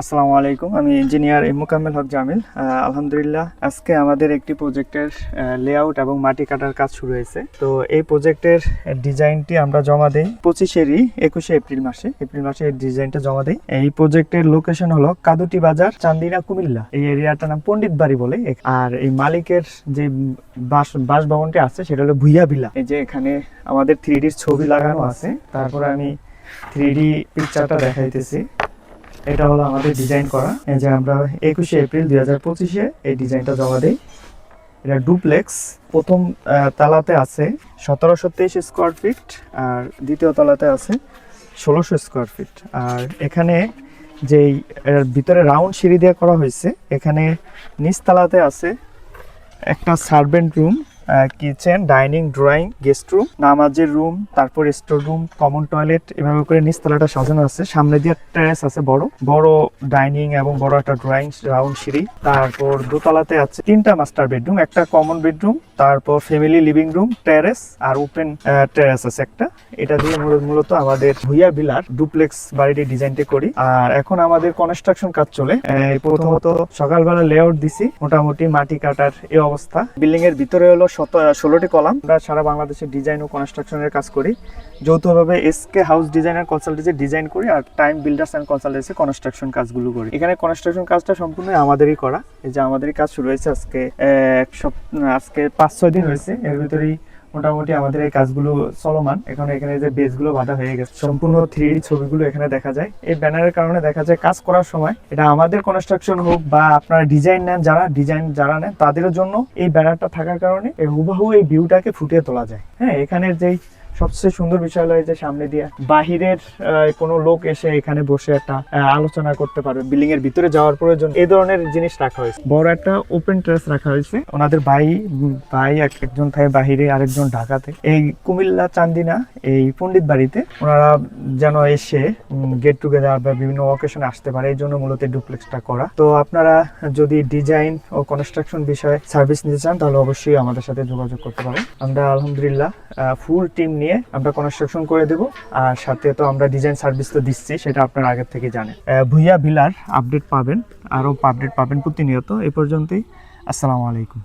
আসসালামু আলাইকুম। আমি ইঞ্জিনিয়ার মোকাম্মেল হক জামিল। আলহামদুলিল্লাহ, আজকে আমাদের একটি প্রজেক্টের লেআউট এবং মাটি কাটার কাজ শুরু হয়েছে। তো এই প্রজেক্টের ডিজাইনটি আমরা জমা দেই পঁচিশেরই একুশে এপ্রিল মাসে। এপ্রিল মাসে এই ডিজাইনটা জমা দেই। এই প্রজেক্টের লোকেশন হলো কাদুটি বাজার, চান্দিনা, কুমিল্লা। এই এরিয়াটার নাম পণ্ডিত বাড়ি বলে। আর এই মালিকের যে বাস, বাসভবনটি আছে, সেটা হলো ভুইয়া ভিলা এই যে এখানে আমাদের থ্রি ছবি লাগানো আছে। তারপরে আমি থ্রি পিকচারটা দেখাইতেছি। এটা হলো আমাদের ডিজাইন করা। এই যে আমরা একুশে এপ্রিল দুই হাজার পঁচিশে এই ডিজাইনটা জমা দিই। এটা ডুপ্লেক্স প্রথম তালাতে আছে সতেরোশো তেইশ স্কোয়ার ফিট আর দ্বিতীয় তলাতে আছে ষোলোশো স্কোয়ার ফিট আর এখানে যেই ভিতরে রাউন্ড সিঁড়ি দিয়ে করা হয়েছে, এখানে নিচতলাতে আছে একটা servant room kitchen dining drawing guest room নামাজের রুম তারপর স্টোর রুম কমন টয়লেট এভাবে করে নিচতলাটা সাজানো আছে। সামনে দিয়ে টেরেস আছে বড়। বড় ডাইনিং এবং বড় একটা ড্রয়িং রাউন্ড সিঁড়ি। তারপর দোতলাতে আছে তিনটা মাস্টার বেডরুম একটা কমন বেডরুম তারপর ফ্যামিলি লিভিং রুম টেরেস আর ওপেন টেরেস আছে একটা। এটা দিয়ে মূল- মূলত আমাদের ভুইয়া বিলার ডুপ্লেক্স বাড়িটি ডিজাইনটি করি। আর এখন আমাদের কনস্ট্রাকশন কাজ চলে। প্রথমত সকালবেলা লেআউট দিছি। মোটামুটি মাটি কাটার এই অবস্থা। বিল্ডিং এর ভিতরে হলো ষোলোটি কলাম। আমরা সারা বাংলাদেশে ডিজাইন ও কনস্ট্রাকশনের কাজ করি। যৌথভাবে SK house designer consultancy design করি আর time builders and consultancy construction কাজগুলো করি। এখানে কনস্ট্রাকশন কাজটা সম্পূর্ণ আমাদেরই করা। এই যে আমাদেরই কাজ শুরু হয়েছে আজকে এক সপ্তাহ আজকে পাঁচ ছয় দিন হয়েছে। এর ভিতরেই মোটামুটি আমাদের এই কাজগুলো চলমান। এখন এখানে যে বেসগুলো বাঁধা হয়ে গেছে, সম্পূর্ণ থ্রি ছবিগুলো এখানে দেখা যায়। এই ব্যানারের কারণে দেখা যায় কাজ করার সময় এটা আমাদের কনস্ট্রাকশন হোক বা আপনারা ডিজাইন নেন, যারা ডিজাইন যারা নেন, তাদের জন্য এই ব্যানারটা থাকার কারণে এই হুবহু এই ভিউটাকে ফুটিয়ে তোলা যায়। হ্যাঁ এখানের যেই সবচেয়ে সুন্দর বিষয় হলো যে সামনে দিয়ে বাহিরের কোনো লোক এসে এখানে বসে একটা আলোচনা করতে পারবে। বিল্ডিং এর ভিতরে যাওয়ার প্রয়োজন এই ধরনের জিনিস রাখা হয়েছে। বড় একটা ওপেন টেরেস রাখা হয়েছে। ওনাদের ভাই ভাই একজন থাকে বাহিরে, আরেকজন ঢাকাতে। এই কুমিল্লা চান্দিনা, এই পণ্ডিত বাড়িতে ওনারা যেন এসে গেট টুগেদার বা বিভিন্ন অকেশনে আসতে পারে, এই জন্য মূলত ডুপ্লেক্সটা করা। তো আপনারা যদি ডিজাইন ও কনস্ট্রাকশন বিষয়ে সার্ভিস নিতে চান, তাহলে অবশ্যই আমাদের সাথে যোগাযোগ করতে পারেন। আমরা আলহামদুলিল্লাহ ফুল টিম নিয়ে আমরা কনস্ট্রাকশন করে দেব। আর সাথে তো আমরা ডিজাইন সার্ভিস তো দিচ্ছি, সেটা আপনারা আগের থেকে জানেন। ভুইয়া ভিলার আপডেট পাবেন, আরও আপডেট পাবেন প্রতিনিয়ত। এ পর্যন্তই, আসসালামু আলাইকুম।